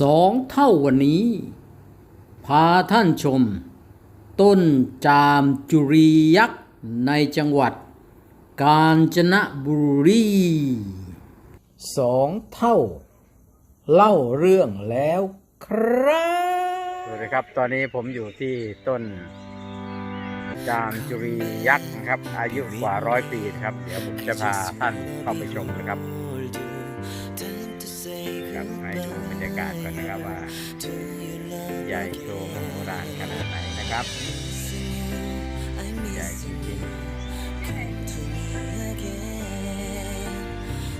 สองเท่าวันนี้ พาท่านชม ต้นจามจุรียักษ์ในจังหวัด กาญจนบุรีสองเท่า เล่าเรื่องแล้วครับสวัสดีครับตอนนี้ผมอยู่ที่ต้น จามจุรียักษ์นะครับ อายุกว่าร้อยปีนะครับ เดี๋ยวผมจะพาท่านเข้าไปชมนะครับ ครับให้ดูบรรยากาศก่อนนะครับว่า ใหญ่โตมโหฬารขนาดไหนนะครับใหญ่จริงๆ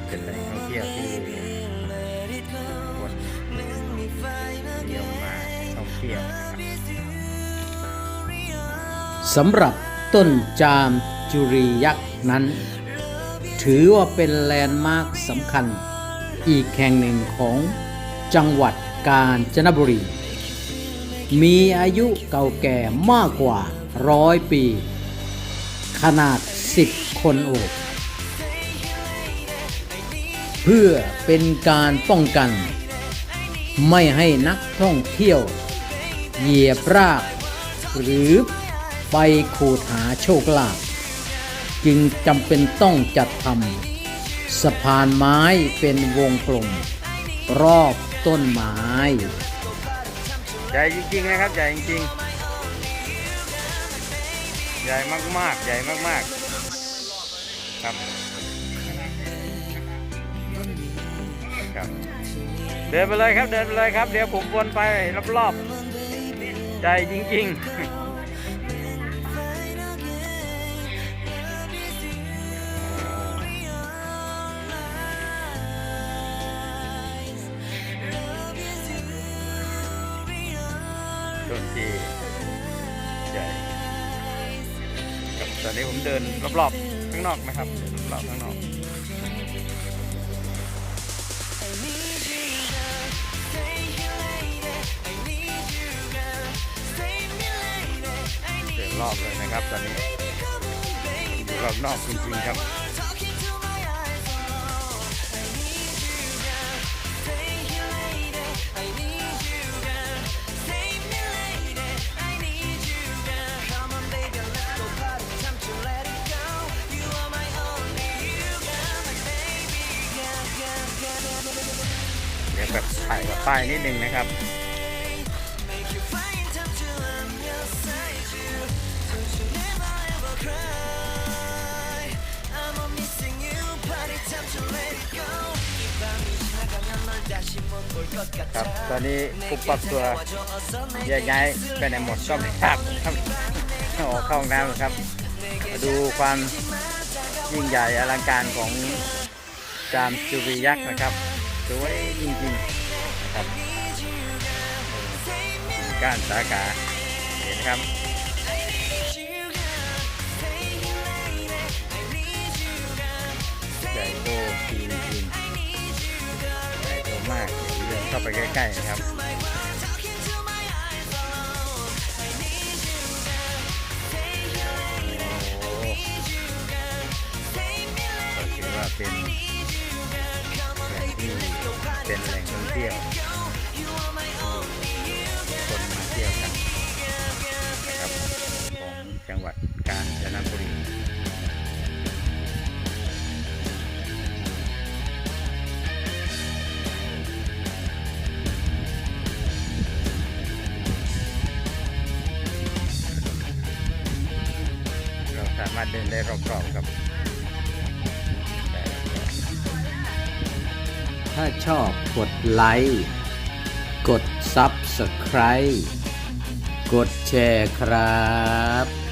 เป็นแหล่งท่องเที่ยวที่คนนิยมมาท่องเที่ยวนะครับสำหรับต้นจามจุรียักษ์นั้น ถือว่าเป็นแลนด์มาร์คสำคัญ อีกแห่งหนึ่งของจังหวัดกาญจนบุรี มีอายุเก่าแก่มากกว่าร้อยปี ขนาด 10 คนโอบ เพื่อเป็นการป้องกัน ไม่ให้นักท่องเที่ยว เหยียบราก หรือไปขูดหาโชคลาภจึงจำเป็นต้องจัดทำ สะพานไม้เป็นวงกลม รอบต้นไม้ ใหญ่จริงๆนะครับ ใหญ่จริงๆ ใหญ่มากๆ ใหญ่มากๆ ครับ ครับ เดินไปเลยครับ เดินไปเลยครับ เดี๋ยวผมวนไปรอบๆ ใหญ่จริง ๆ ต้นที่ใหญ่ครับตอนนี้ผมเดินรอบๆข้างนอกนะครับเดินรอบๆข้างนอกเดินรอบเลยนะครับ ตอนนี้อยู่รอบนอกจริงๆครับ แบบถ่ายกับป้ายนิดนึงนะครับครับตอนนี้ปุบปับตัวแยกย้ายไปไหนหมดก็ไม่ทราบครับออกเข้าห้องน้ำครับมาดูความยิ่งใหญ่อลังการของจามจุรียักษ์นะครับ สวยจริงๆนะครับก้านสาขาเห็นไหมครับใหญ่โตจริงจริงๆใหญ่โตมากเดินเข้าไปใกล้ๆนะครับโอ้โหก็ถือว่าเป็นแหล่ง เป็นแหล่งท่องเที่ยวคนมาเที่ยวกันนะครับของจังหวัดกาญจนบุรีเราสามารถเดินได้รอบๆครับ ถ้าชอบกดไลค์ กด Subscribe กดแชร์ครับ